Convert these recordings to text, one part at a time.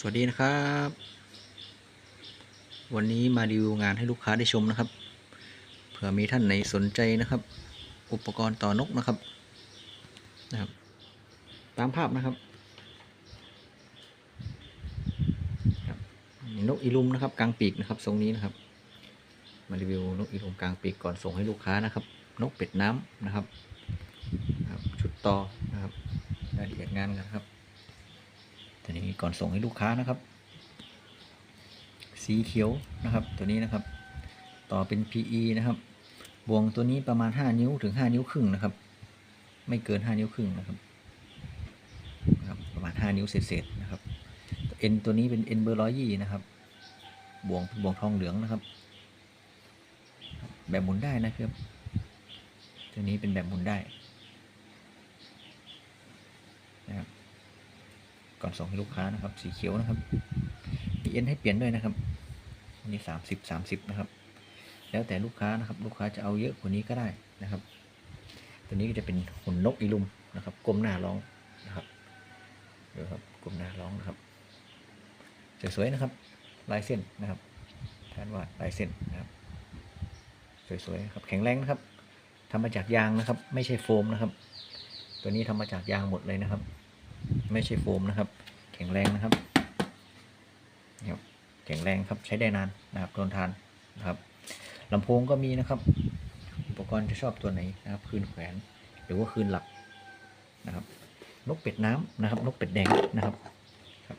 สวัสดีนะครับ วันนี้มารีวิวงานให้ลูกค้าได้ชมนะครับ เผื่อมีท่านไหนสนใจนะครับ อุปกรณ์ต่อนกนะครับนะครับ ตามภาพนะครับนกอีลุมนะครับ กลางปีกนะครับทรงนี้นะครับ มารีวิวนกอีลุมกลางปีกก่อนส่งให้ลูกค้านะครับ นกเป็ดน้ำนะครับครับ ชุดต่อนะครับรายละเอียดงานกันครับ ตัวนี้ก่อนส่งให้ลูกค้านะครับ สีเขียวนะครับ ตัวนี้นะครับ ต่อเป็น PE นะครับบวงตัวนี้ประมาณ 5 นิ้วถึง 5 นิ้วครึ่งนะครับ ไม่เกิน 5 นิ้วครึ่งนะครับนะครับประมาณ 5 นิ้วเศษๆนะครับเอ็นตัวนี้เป็นเอ็นเบอร์ร้อยยี่นะครับบวงบวงทองเหลืองนะครับ แบบหมุนได้นะครับ ตัวนี้เป็นแบบหมุนได้นะครับ ก่อนส่งให้ลูกค้านะครับ สีเขียวนะครับมีเอ็นให้เปลี่ยนด้วยนะครับอันนี้สามสิบสามสิบนะครับ แล้วแต่ลูกค้านะครับ ลูกค้าจะเอาเยอะกว่านี้ก็ได้นะครับ ตัวนี้ก็จะเป็นหุ่นนกอีลุมนะครับก้มหน้าร้องนะครับดูครับก้มหน้าร้องนะครับสวยๆนะครับ ลายเส้นนะครับแทนว่าลายเส้นนะครับสวยๆครับแข็งแรงนะครับทำมาจากยางนะครับ ไม่ใช่โฟมนะครับ ตัวนี้ทำมาจากยางหมดเลยนะครับ ไม่ใช่โฟมนะครับ แข็งแรงนะครับนี่ครับแข็งแรงครับใช้ได้นานนะครับทนทานนะครับลำโพงก็มีนะครับ อุปกรณ์จะชอบตัวไหนนะครับ คืนแขวนหรือว่าคืนหลักนะครับ นกเป็ดน้ำนะครับ นกเป็ดแดงนะครับครับ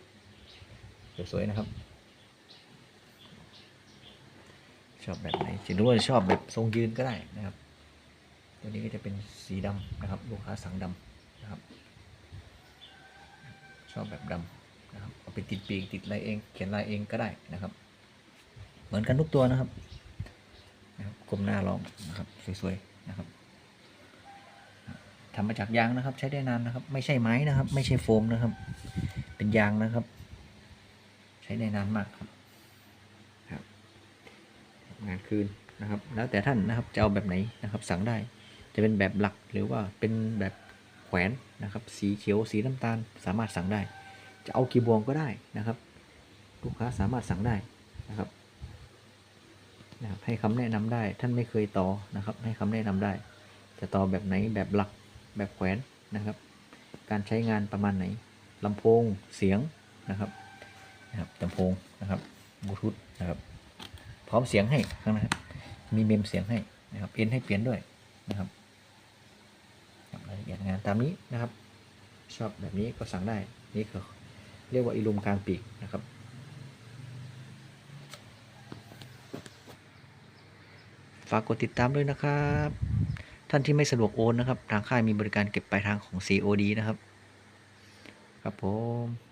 สวยๆนะครับ ชอบแบบไหนหรือว่าชอบแบบทรงยืนก็ได้นะครับ ตัวนี้ก็จะเป็นสีดำนะครับ ลูกค้าสั่งดำนะครับ ชอบแบบดำนะครับเอาไปติดปีกติดลายเอง เขียนลายเองก็ได้นะครับ เหมือนกันทุกตัวนะครับนะครับกลมหน้าร้องนะครับสวยๆนะครับทำมาจากยางนะครับ ใช้ได้นานนะครับ ไม่ใช่ไม้นะครับ ไม่ใช่โฟมนะครับ เป็นยางนะครับ ใช้ได้นานมากครับงานคืนนะครับ แล้วแต่ท่านนะครับจะเอาแบบไหนนะครับ สั่งได้จะเป็นแบบหลักหรือว่าเป็นแบบ แขวนนะครับ สีเขียวสีน้ำตาลสามารถสั่งได้ จะเอากี่บวงก็ได้นะครับ ลูกค้าสามารถสั่งได้นะครับนะครับให้คำแนะนำได้ท่านไม่เคยต่อนะครับ ให้คำแนะนำได้ จะต่อแบบไหนแบบหลักแบบแขวนนะครับ การใช้งานประมาณไหนลำโพงเสียงนะครับนะครับลำโพงนะครับบลูทูธนะครับ พร้อมเสียงให้ข้างหน้ามีเมมเสียงให้นะครับเอ็นให้เปลี่ยนด้วยนะครับครับรายละเอียด งานตามนี้นะครับ ชอบแบบนี้ก็สั่งได้ นี่คือเรียกว่าอิลุมกลางปีกนะครับฝากกดติดตามด้วยนะครับ ท่านที่ไม่สะดวกโอนนะครับ ทางค่ายมีบริการเก็บปลายทางของ COD นะครับ ครับผม